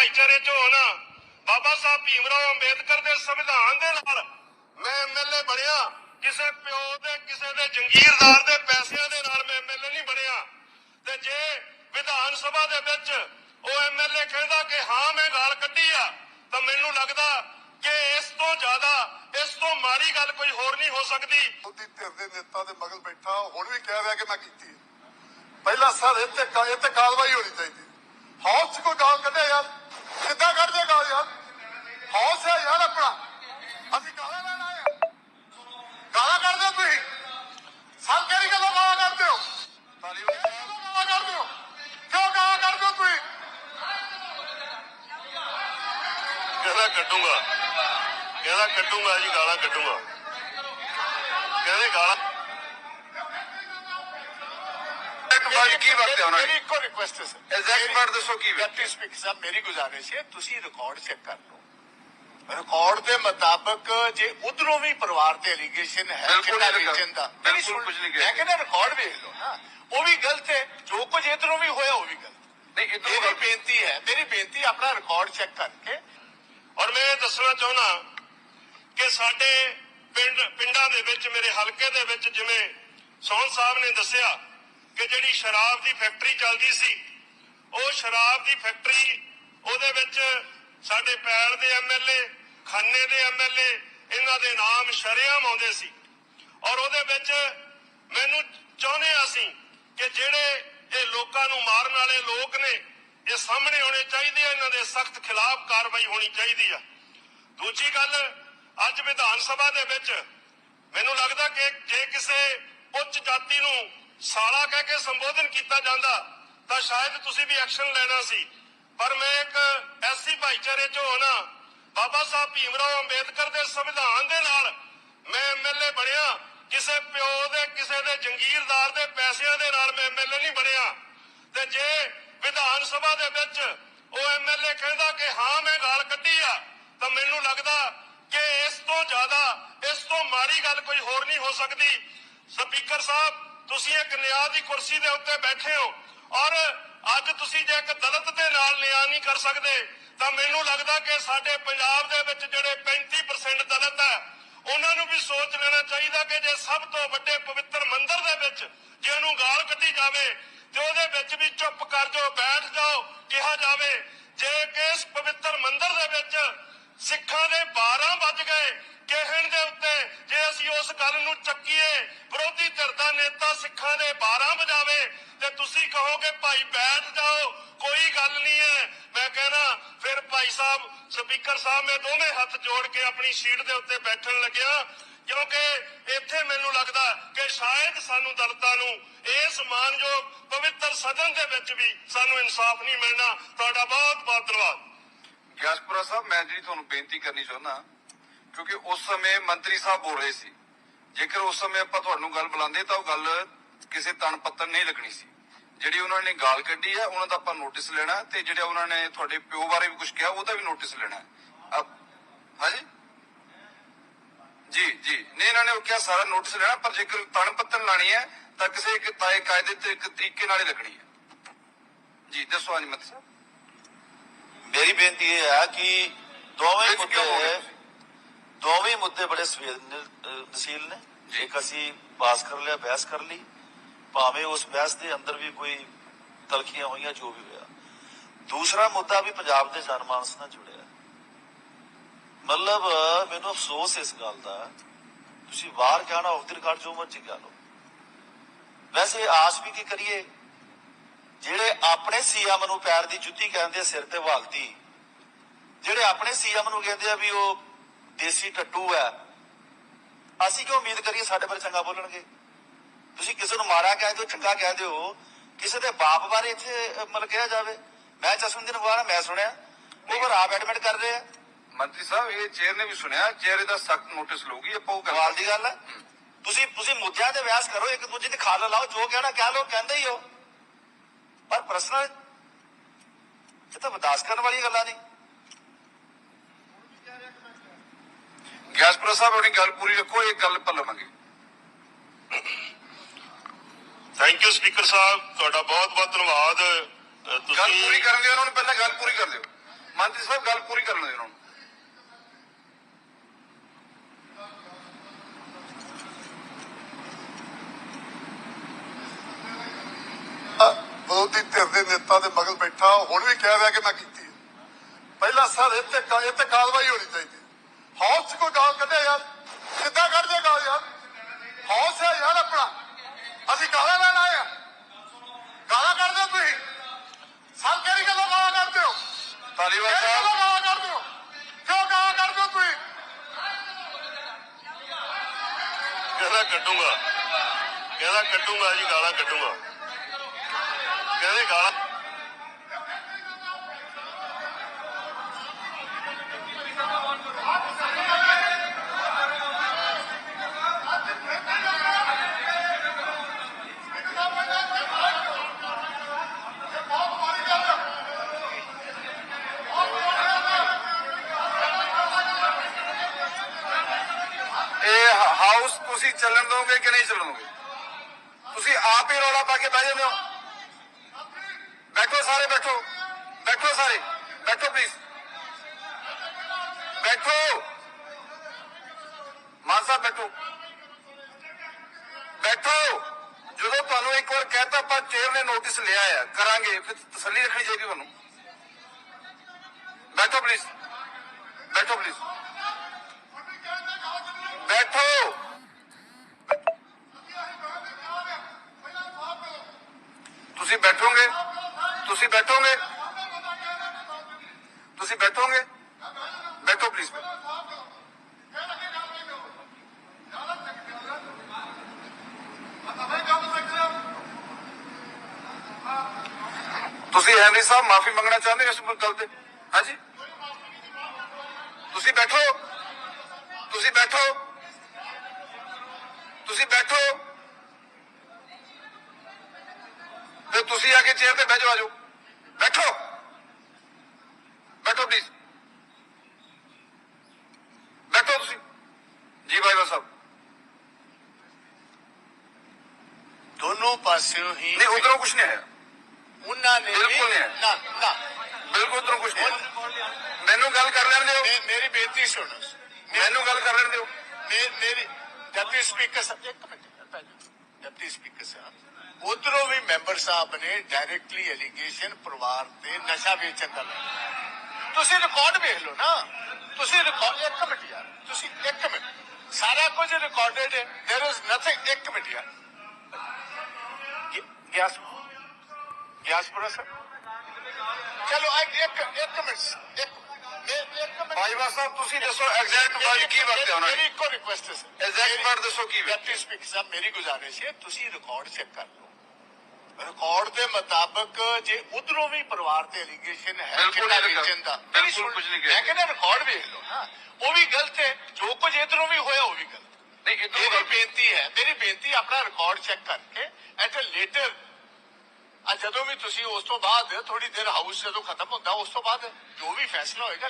ਭਾਈਚਾਰੇ ਚ ਹੋਣ। ਬਾਬਾ ਸਾਹਿਬ ਭੀਮਰਾਓ ਅੰਬੇਦਕਰ ਦੇ ਸੰਵਿਧਾਨ ਦੇ ਨਾਲ ਮੈਂ ਐਮਐਲਏ ਬਣਿਆ। ਕਿਸੇ ਪਿਓ ਦੇ, ਕਿਸੇ ਦੇ ਜੰਗੀਰਦਾਰ ਦੇ ਪੈਸਿਆਂ ਦੇ ਨਾਲ ਮੈਂ ਐਮਐਲਏ ਨਹੀਂ ਬਣਿਆ। ਤੇ ਜੇ ਵਿਧਾਨ ਸਭਾ ਦੇ ਵਿੱਚ ਉਹ ਐਮਐਲਏ ਕਹਿੰਦਾ ਕਿ ਹਾਂ, ਮੈਂ ਗਾਲ ਕੱਢੀ ਆ, ਤਾਂ ਮੈਨੂੰ ਲੱਗਦਾ ਕਿ ਇਸ ਤੋਂ ਜ਼ਿਆਦਾ, ਇਸ ਤੋਂ ਮਾੜੀ ਗੱਲ ਕੋਈ ਹੋਰ ਨਹੀਂ ਹੋ ਸਕਦੀ। ਉਹਦੀ ਧਿਰ ਦੇ ਨੇਤਾ ਦੇ ਮਗਲ ਬੈਠਾ, ਹੁਣ ਵੀ ਕਹਿ ਰਿਹਾ ਕਿ ਮੈਂ ਕੀਤੀ ਪਹਿਲਾਂ ਸਰ ਇਹ ਤੇ ਕਾ- ਕਾਰਵਾਈ ਹੋਣੀ ਚਾਹੀਦੀ। ਹਾਊਸ ਕੋਈ ਗਾਲ ਕੱਢੇ ਯਾਰ। ਕਹਿੰਦਾ ਕੱਢੂੰਗਾ। ਕਹਿੰਦਾ ਕੱਢੂੰਗਾ ਜੀ ਗਾਲਾਂ ਕੱਢੂੰਗਾ। ਕਹਿੰਦੇ ਗਾਲਾਂ ਇੱਕ ਵਾਰ ਕੀ ਵਕਤ ਹੈ ਉਹਨਾਂ ਮੇਰੀ ਦੀ ਇੱਕੋ ਰਿਕੁਐਸਟ ਹੈ ਸਰ ਐਗਜ਼ੈਕਟ ਵਰਡ ਦੱਸੋ ਕੀ ਵਕਤ ਡਿਪਟੀ ਸਪੀਕਰ ਸਾਹਿਬ ਮੇਰੀ ਗੁਜ਼ਾਰਿਸ਼ ਹੈ ਤੁਸੀਂ ਰਿਕਾਰਡ ਚੈੱਕ ਕਰ ਲਓ। ਰਿਕਾਰਡ ਦੇ ਮੁਤਾਬਕ ਜੇ ਉਧਰੋਂ ਵੀ ਪਰਿਵਾਰ ਤੇ ਐਲੀਗੇਸ਼ਨ ਹੈ ਬਿਲਕੁਲ ਕਿੰਨਾ ਨਹੀਂ ਲੱਗਾ। ਰੀਜਨ ਦਾ ਬਿਲਕੁਲ ਮੇਰੀ ਸੁਣ- ਕੁਝ ਨਹੀਂ ਕਿਹਾ। ਮੈਂ ਕਹਿੰਦਾ ਰਿਕਾਰਡ ਵੇਖ ਲਓ ਨਾ ਉਹ ਵੀ ਗਲਤ ਹੈ। ਜੋ ਕੁਝ ਇਧਰੋਂ ਵੀ ਹੋਇਆ ਉਹ ਵੀ ਗਲਤ। ਨਹੀਂ ਇਧਰੋਂ ਬੇਨਤੀ ਹੈ ਮੇਰੀ ਬੇਨਤੀ ਆਪਣਾ ਰਿਕਾਰਡ ਚੈੱਕ ਕਰਕੇ ਔਰ ਮੈਂ ਇਹ ਦੱਸਣਾ ਚਾਹੁੰਦਾ ਕਿ ਸਾਡੇ ਪਿੰਡ, ਪਿੰਡਾਂ ਦੇ ਵਿੱਚ, ਮੇਰੇ ਹਲਕੇ ਦੇ ਵਿੱਚ ਜਿਵੇਂ ਸੋਹਣ ਸਾਹਿਬ ਨੇ ਦੱਸਿਆ ਕਿ ਜਿਹੜੀ ਸ਼ਰਾਬ ਦੀ ਫੈਕਟਰੀ ਚੱਲਦੀ ਸੀ, ਉਹ ਸ਼ਰਾਬ ਦੀ ਫੈਕਟਰੀ ਉਹਦੇ ਵਿੱਚ ਸਾਡੇ ਪੈਲ ਦੇ ਐਮਐਲਏ ਖੰਨੇ ਦੇ ਐਮਐਲਏ ਇਹਨਾਂ ਦੇ ਨਾਮ ਸ਼ਰੇਆਮ ਆਉਂਦੇ ਸੀ। ਔਰ ਉਹਦੇ ਵਿੱਚ ਮੈਨੂੰ ਚਾਹੁੰਦੇ ਹਾਂ ਅਸੀਂ ਕਿ ਜਿਹੜੇ ਇਹ ਲੋਕਾਂ ਨੂੰ ਮਾਰਨ ਵਾਲੇ ਲੋਕ ਨੇ ਇਹ ਸਾਹਮਣੇ ਆਉਣੇ ਚਾਹੀਦੇ ਆ, ਇਹਨਾਂ ਦੇ ਸਖਤ ਖਿਲਾਫ ਕਾਰਵਾਈ ਹੋਣੀ ਚਾਹੀਦੀ ਆ। ਦੂਜੀ ਗੱਲ, ਅੱਜ ਵਿਧਾਨ ਸਭਾ ਦੇ ਵਿੱਚ ਮੈਨੂੰ ਲੱਗਦਾ ਕਿ ਜੇ ਕਿਸੇ ਉੱਚ ਜਾਤੀ ਨੂੰ ਸਾਲਾ ਕਹਿ ਕੇ ਸੰਬੋਧਨ ਕੀਤਾ ਜਾਂਦਾ, ਤਾਂ ਸ਼ਾਇਦ ਤੁਸੀਂ ਵੀ ਐਕਸ਼ਨ ਲੈਣਾ ਸੀ। ਪਰ ਮੈਂ ਇੱਕ ਐਸੀ ਭਾਈਚਾਰੇ ਚੋਂ ਹੋਣਾ ਬਾਬਾ ਸਾਹਿਬ ਭੀਮਰਾਓ ਅੰਬੇਦਕਰ ਦੇ ਸੰਵਿਧਾਨ ਦੇ ਨਾਲ ਮੈਂ ਐਮਐਲਏ ਬਣਿਆ। ਕਿਸੇ ਪਿਓ ਦੇ, ਕਿਸੇ ਦੇ ਜੰਗੀਰਦਾਰ ਦੇ ਪੈਸਿਆਂ ਦੇ ਨਾਲ ਮੈਂ ਐਮਐਲਏ ਨਹੀਂ ਬਣਿਆ। ਤੇ ਜੇ ਵਿਧਾਨ ਸਭਾ ਦੇ ਵਿੱਚ ਉਹ ਐਮਐਲਏ ਕਹਿੰਦਾ ਕਿ ਹਾਂ, ਮੈਂ ਗਾਲ ਕੱਢੀ ਆ। ਤਾਂ ਮੈਨੂੰ ਲੱਗਦਾ ਕਿ ਇਸ ਤੋਂ ਜ਼ਿਆਦਾ, ਇਸ ਤੋਂ ਮਾੜੀ ਗੱਲ ਕੋਈ ਹੋਰ ਨਹੀਂ ਹੋ ਸਕਦੀ। ਸਪੀਕਰ ਸਾਹਿਬ, ਤੁਸੀਂ ਇੱਕ ਨਿਆਂ ਦੀ ਕੁਰਸੀ ਦੇ ਉੱਤੇ ਬੈਠੇ ਹੋ ਔਰ ਅੱਜ ਤੁਸੀਂ ਜੇ ਇੱਕ ਦਲਿਤ ਦੇ ਨਾਲ ਨਿਆਂ ਨਹੀਂ ਕਰ ਸਕਦੇ, ਤਾਂ ਮੈਨੂੰ ਲੱਗਦਾ ਕਿ ਸਾਡੇ ਪੰਜਾਬ ਦੇ ਵਿੱਚ ਜਿਹੜੇ 35% ਦਲਿਤ ਹੈ, ਉਹਨਾਂ ਨੂੰ ਵੀ ਸੋਚ ਲੈਣਾ ਚਾਹੀਦਾ ਕਿ ਜੇ ਸਭ ਤੋਂ ਵੱਡੇ ਪਵਿੱਤਰ ਮੰਦਿਰ ਦੇ ਵਿੱਚ ਜੇ ਉਹਨੂੰ ਗਾਲ ਕੱਢੀ ਜਾਵੇ ਤੇ ਉਹਦੇ ਵਿੱਚ ਵੀ ਚੁੱਪ ਕਰ ਜਾਓ, ਬੈਠ ਜਾਓ, ਕਿਹਾ ਜਾਵੇ, ਜੇ ਕਿ ਇਸ ਪਵਿੱਤਰ ਮੰਦਿਰ ਦੇ ਵਿੱਚ ਸਿੱਖਾਂ ਦੇ 12 ਵੱਜ ਗਏ ਕਹਿਣ ਦੇ ਉੱਤੇ, ਜੇ ਅਸੀਂ ਉਸ ਗੱਲ ਨੂੰ ਚੱਕੀਏ, ਵਿਰੋਧੀ ਧਿਰ ਦਾ ਨੇਤਾ ਸਿੱਖਾਂ ਦੇ 12 ਵਜਾਵੇ, ਤੇ ਤੁਸੀਂ ਕਹੋਗੇ, ਭਾਈ ਬੈਠ ਜਾਓ, ਕੋਈ ਗੱਲ ਨਹੀਂ ਹੈ। ਮੈਂ ਕਹਿਣਾ ਫਿਰ ਭਾਈ ਸਾਹਿਬ, ਸਪੀਕਰ ਸਾਹਿਬ, ਮੈਂ ਦੋਵੇਂ ਹੱਥ ਜੋੜ ਕੇ ਆਪਣੀ ਸੀਟ ਦੇ ਉੱਤੇ ਬੈਠਣ ਲੱਗਿਆ। ਕਿਉਂਕਿ ਇੱਥੇ ਮੈਨੂੰ ਲੱਗਦਾ ਕਿ ਸ਼ਾਇਦ ਸਾਨੂੰ ਦਲਤਾਂ ਨੂੰ ਇਸ ਮਾਨਯੋਗ ਪਵਿੱਤਰ ਸਦਨ ਦੇ ਵਿੱਚ ਵੀ ਸਾਨੂੰ ਇਨਸਾਫ ਨਹੀਂ ਮਿਲਣਾ। ਤੁਹਾਡਾ ਬਹੁਤ ਬਹੁਤ ਧੰਨਵਾਦ। ਗਿਆਸਪੁਰਾ ਸਾਹਿਬ, ਮੈਂ ਜਿਹੜੀ ਤੁਹਾਨੂੰ ਬੇਨਤੀ ਕਰਨੀ ਚਾਹੁੰਦਾ, ਕਿਉਂਕਿ ਉਸ ਸਮੇਂ ਮੰਤਰੀ ਸਾਹਿਬ ਬੋਲ ਰਹੇ ਸੀ। ਜੇਕਰ ਉਸ ਸਮੇਂ ਆਪਾਂ ਤੁਹਾਨੂੰ ਗੱਲ ਬੁਲਾਉਂਦੇ ਤਾਂ ਉਹ ਗੱਲ ਕਿਸੇ ਤਣ ਪੱਤਰ ਨਹੀਂ ਲੱਗਣੀ ਸੀ। ਜਿਹੜੀ ਉਹਨਾਂ ਨੇ ਗਾਲ ਕੱਢੀ ਹੈ, ਉਹਨਾਂ ਦਾ ਆਪਾਂ ਨੋਟਿਸ ਲੈਣਾ ਤੇ ਜਿਹੜਾ ਉਹਨਾਂ ਨੇ ਤੁਹਾਡੇ ਪਿਓ ਬਾਰੇ ਵੀ ਕੁਝ ਕਿਹਾ ਉਹਦਾ ਵੀ ਨੋਟਿਸ ਲੈਣਾ ਹਾਂਜੀ? ਜੀ ਜੀ। ਨਹੀਂ ਇਹਨਾਂ ਨੇ ਉਹ ਕਿਹਾ ਸਾਰਾ ਨੋਟਿਸ ਲੈਣਾ ਪਰ ਜੇਕਰ ਤਣ ਪੱਤਨ ਲਾਣੀ ਹੈ ਤਾਂ ਕਿਸੇ ਇੱਕ ਤਾਏ ਕਾਇਦੇ ਤੇ ਇੱਕ ਤਰੀਕੇ ਨਾਲ ਹੀ ਲੱਗਣੀ ਹੈ। ਜੀ ਦੱਸੋ ਹਾਂਜੀ ਮਤ ਸਾਹਿਬ। ਮੇਰੀ ਬੇਨਤੀ ਇਹ ਹੈ ਕਿ ਦੋਵੇਂ ਮੁੱਦੇ ਦੋਵੇਂ ਮੁੱਦੇ ਬੜੇ ਸੰਵੇਦਨਸ਼ੀਲ ਨੇ। ਇੱਕ ਅਸੀਂ ਪਾਸ ਕਰ ਲਿਆ ਬਹਿਸ ਕਰ ਲਈ। ਭਾਵੇਂ ਉਸ ਬਹਿਸ ਦੇ ਅੰਦਰ ਵੀ ਕੋਈ ਤਲਖੀਆਂ ਹੋਈਆਂ ਜੋ ਵੀ ਹੋਇਆ। ਦੂਸਰਾ ਮੁੱਦਾ ਵੀ ਪੰਜਾਬ ਦੇ ਜਨਮਾਨਸ ਨਾਲ ਜੁੜਿਆ। ਮਤਲਬ, ਮੈਨੂੰ ਅਫਸੋਸ ਇਸ ਗੱਲ ਦਾ। ਤੁਸੀਂ ਬਾਹਰ ਜਾਣਾ ਆਫ ਦੀ ਰਿਕਾਰਡ ਜੋ ਮਰਜ਼ੀ ਕਹਿ ਲਓ। ਵੈਸੇ ਆਸ ਵੀ ਕੀ ਕਰੀਏ? ਜਿਹੜੇ ਆਪਣੇ ਸੀਐਮ ਨੂੰ ਪੈਰ ਦੀ ਜੁੱਤੀ ਕਹਿੰਦੇ ਸਿਰ ਤੇ ਵਾਲਤੀ ਜਿਹੜੇ ਆਪਣੇ ਸੀਐਮ ਨੂੰ ਕਹਿੰਦੇ ਆ ਵੀ ਉਹ ਦੇਸੀ ਟੱਟੂ ਹੈ, ਅਸੀਂ ਕਿਉਂ ਉਮੀਦ ਕਰੀਏ ਸਾਡੇ ਬਾਰੇ ਚੰਗਾ ਬੋਲਣਗੇ? ਤੁਸੀਂ ਕਿਸੇ ਨੂੰ ਮਾੜਾ ਕਹਿ ਦਿਓ, ਚੰਗਾ ਕਹਿ ਦਿਓ, ਕਿਸੇ ਦੇ ਬਾਪ ਬਾਰੇ ਇੱਥੇ ਮਤਲਬ ਕਿਹਾ ਜਾਵੇ। ਮੈਂ ਚਸ਼ਮਦੀਨ ਅਖਬਾਰ ਮੈਂ ਸੁਣਿਆ। ਉਹ ਫਿਰ ਆਪ ਐਡਮਿਟ ਕਰ ਰਹੇ ਆ। ਮੰਤਰੀ ਸਾਹਿਬ ਇਹ ਚੇਅਰ ਨੇ ਵੀ ਸੁਣਿਆ ਚੇਅਰ ਇਹਦਾ ਸਖਤ ਨੋਟਿਸ ਲਊਗੀ ਆਪਾਂ ਉਹ ਕਮਾਲ ਦੀ ਗੱਲ ਹੈ। ਤੁਸੀਂ ਤੁਸੀਂ ਮੁੱਦਿਆਂ ਤੇ ਵਿਆਸ ਕਰੋ ਇੱਕ ਦੂਜੇ ਦੀ ਖਾਲ ਲਾਓ ਜੋ ਕਹਿਣਾ ਕਹਿ ਲਓ ਕਹਿੰਦੇ ਹੀ ਹੋ। ਪਰ ਪ੍ਰਸ਼ਨ ਇਹ ਤਾਂ ਬਰਦਾਸ਼ਤ ਕਰਨ ਵਾਲੀ ਗੱਲਾਂ ਨਹੀਂ ਗਿਆਸਪੁਰਾ ਸਾਹਿਬ ਆਪਣੀ ਗੱਲ ਪੂਰੀ ਰੱਖੋ ਇਹ ਗੱਲ ਆਪਾਂ ਲਵਾਂਗੇ। ਥੈਂਕ ਯੂ ਸਪੀਕਰ ਸਾਹਿਬ ਤੁਹਾਡਾ ਬਹੁਤ ਬਹੁਤ ਧੰਨਵਾਦ। ਅ, ਗੱਲ ਪੂਰੀ ਤੁਸੀਂ ਕਰਨ ਦਿਓ ਉਹਨਾਂ ਨੂੰ ਪਹਿਲਾਂ ਗੱਲ ਪੂਰੀ ਕਰ ਦਿਓ। ਮੰਤਰੀ ਸਾਹਿਬ ਗੱਲ ਪੂਰੀ ਕਰਨ ਦੇ ਉਹਨਾਂ ਨੂੰ ਵਿਰੋਧੀ ਧਿਰ ਦੇ ਨੇਤਾ ਦੇ ਬੈਠਾ ਹੁਣ ਵੀ ਕਹਿ ਰਿਹਾ ਕਿ ਮੈਂ ਕੀਤੀ ਪਹਿਲਾਂ ਸਰ ਇੱਥੇ ਕਾ- ਇੱਥੇ ਕਾਰਵਾਈ ਹੋਣੀ ਚਾਹੀਦੀ ਹਾਊਸ 'ਚ ਕੋਈ ਗਾਲ ਕੱਢਿਆ ਯਾਰ? ਕਿੱਦਾਂ ਕੱਢਦੇ ਗਾਲ ਯਾਰ? ਹਾਊਸ ਹੈ ਯਾਰ ਆਪਣਾ। ਅਸੀਂ ਗਾਲਾਂ ਲੈਣ ਆਏ ਆ। ਗਾਲਾਂ ਕੱਢਦੇ ਤੁਸੀਂ? ਸਰ ਕਿਹੜੀ ਗੱਲੋਂ ਗਾਲਾਂ ਕੱਢਦੇ ਹੋ? ਕਿਹੜੀ ਸਾਹਿਬ। ਗੱਲੋਂ ਕੱਢਦੇ ਹੋ? ਕਿਉਂ ਗਾਲਾਂ ਕੱਢਦੇ ਹੋ ਤੁਸੀਂ? ਕਹਿੰਦਾ ਕੱਢੂੰਗਾ। ਕਹਿੰਦਾ ਕੱਢੂੰਗਾ ਜੀ ਗਾਲਾਂ ਕੱਢੂੰਗਾ। ਕਹਿੰਦੇ ਗਾਲਾਂ ਇਹ ਹ- ਹਾਊਸ ਤੁਸੀਂ ਚੱਲਣ ਦੋਗੇ ਕਿ ਨਹੀਂ ਚੱਲਣਗੇ ਤੁਸੀਂ ਆਪ ਹੀ ਰੌਲਾ ਪਾ ਕੇ ਬਹਿ ਜਾਂਦੇ ਹੋ। ਬੈਠੋ ਸਾਰੇ, ਬੈਠੋ। ਬੈਠੋ ਸਾਰੇ। ਬੈਠੋ ਪਲੀਜ਼ ਬੈਠੋ। ਮਾਨ ਸਾਹਿਬ, ਬੈਠੋ। ਬੈਠੋ। ਜਦੋਂ ਤੁਹਾਨੂੰ ਇੱਕ ਵਾਰ ਕਹਿਤਾ, ਆਪਾਂ ਚੇਅਰ ਨੇ ਨੋਟਿਸ ਲਿਆ ਆ। ਕਰਾਂਗੇ। ਫਿਰ ਤਸੱਲੀ ਰੱਖਣੀ ਚਾਹੀਦੀ ਤੁਹਾਨੂੰ। ਬੈਠੋ ਪਲੀਜ਼ ਬੈਠੋ ਪਲੀਜ਼ ਬੈਠੋ। ਤੁਸੀਂ ਬੈਠੋਗੇ? ਤੁਸੀਂ ਬੈਠੋਗੇ? ਤੁਸੀਂ ਬੈਠੋਗੇ? ਬੈਠੋ ਪਲੀਜ਼ ਤੁਸੀਂ ਹੈਨਰੀ ਸਾਹਿਬ, ਮਾਫੀ ਮੰਗਣਾ ਚਾਹੁੰਦੇ ਇਸ ਗੱਲ ਤੇ? ਹਾਂਜੀ? ਤੁਸੀਂ ਬੈਠੋ। ਤੁਸੀਂ ਬੈਠੋ। ਤੁਸੀਂ ਬੈਠੋ। ਤੇ ਤੁਸੀਂ ਆ ਕੇ ਚੇਅਰ ਤੇ ਬਹਿ ਜਾਓ ਆਜੋ ਬੈਠੋ। ਬੈਠੋ ਪਲੀਜ਼ ਬੈਠੋ ਤੁਸੀਂ। ਜੀ ਭਾਈ ਸਾਹਿਬ। ਦੋਨੋਂ ਪਾਸਿਓਂ ਹੀ ਨਹੀਂ ਉਧਰੋਂ ਕੁਝ ਨਹੀਂ ਆਇਆ। ਉਹਨਾਂ ਨੇ ਬਿਲਕੁਲ ਨਹੀਂ ਹੈ। ਨਾ ਨਾ। ਬਿਲਕੁਲ ਉਧਰੋਂ ਕੁਝ ਨਹੀਂ ਆਇਆ। ਮੈਨੂੰ ਗੱਲ ਕਰ ਲੈਣ ਦਿਓ। ਮੇ- ਮੇਰੀ ਬੇਨਤੀ ਸੁਣੋ। ਮੈਨੂੰ ਗੱਲ ਕਰ ਲੈਣ ਦਿਓ। ਮੇ- ਮੇਰੀ ਡਿਪਟੀ ਸਪੀਕਰ ਸਾਹਿਬ ਇੱਕ ਮਿੰਟ। ਮੈਂਬਰ ਸਾਹਿਬ ਨੇ ਡਾਇਰੈਕਟਲੀ ਐਲੀਗੇਸ਼ਨ ਪਰਿਵਾਰ ਤੇ ਨਸ਼ਾ ਵੇਚਣ ਦਾ ਲਾਇਆ ਤੁਸੀਂ ਰਿਕਾਰਡ ਵੇਖ ਲਓ ਨਾ ਤੁਸੀਂ ਰਿਕਾਰਡ ਇੱਕ ਮਿੰਟ ਯਾਰ ਤੁਸੀਂ ਇੱਕ ਮਿੰਟ ਸਾਰਾ ਕੁਝ ਰਿਕਾਰਡਡ ਹੈ देयर इज ਨਥਿੰਗ ਇੱਕ ਮਿੰਟ ਯਾਰ ਗਿ- ਗਿਆਸ ਗਿਆਸਪੁਰਾ ਸਰ ਚਲੋ ਇੱਕ ਇੱਕ ਇੱਕ ਮਿੰਟ ਇੱਕ ਮੇ- ਇੱਕ ਮਿੰਟ ਭਾਈ ਸਾਹਿਬ ਤੁਸੀਂ ਦੱਸੋ ਐਗਜ਼ੈਕਟ ਵਰਡ ਕੀ ਵਰਤਿਆ ਉਹਨਾਂ ਮੇਰੀ ਨੇ ਇੱਕੋ ਰਿਕੁਐਸਟ ਹੈ ਸਰ ਐਗਜ਼ੈਕਟ ਵਰਡ ਦੱਸੋ ਕੀ ਵਰਤਿਆ ਡਿਪਟੀ ਸਪੀਕਰ ਸਾਹਿਬ ਮੇਰੀ ਗੁਜ਼ਾਰਿਸ਼ ਹੈ ਤੁਸੀਂ ਰਿਕਾਰਡ ਚੈੱਕ ਕਰ ਲਓ ਰਿਕਾਰਡ ਦੇ ਮੁਤਾਬਕ ਜੇ ਉਧਰੋਂ ਵੀ ਪਰਿਵਾਰ ਤੇ ਐਲੀਗੇਸ਼ਨ ਹੈ ਬਿਲਕੁਲ ਨਹੀਂ ਵੇਚਣ ਦਾ ਬਿਲਕੁਲ ਮੇਰੀ ਕੁਝ ਨਹੀਂ ਕਿਹਾ। ਮੈਂ ਕਹਿੰਦਾ ਰਿਕਾਰਡ ਵੇਖ ਲਓ ਨਾ ਉਹ ਵੀ ਗਲਤ ਹੈ ਜੋ ਕੁਝ ਇਧਰੋਂ ਵੀ ਹੋਇਆ ਉਹ ਵੀ ਗਲਤ। ਨਹੀਂ ਮੇਰੀ ਇਧਰੋਂ ਬੇਨਤੀ ਹੈ ਮੇਰੀ ਬੇਨਤੀ ਆਪਣਾ ਰਿਕਾਰਡ ਚੈੱਕ ਕਰਕੇ ਐਟ ਅ ਲੇਟਰ ਆ ਜਦੋਂ ਵੀ ਤੁਸੀਂ ਉਸ ਤੋਂ ਬਾਅਦ ਥੋੜੀ ਦੇਰ ਹਾਊਸ ਜਦੋਂ ਖਤਮ ਹੁੰਦਾ ਉਸ ਤੋਂ ਬਾਅਦ ਜੋ ਵੀ ਫੈਸਲਾ ਹੋਏਗਾ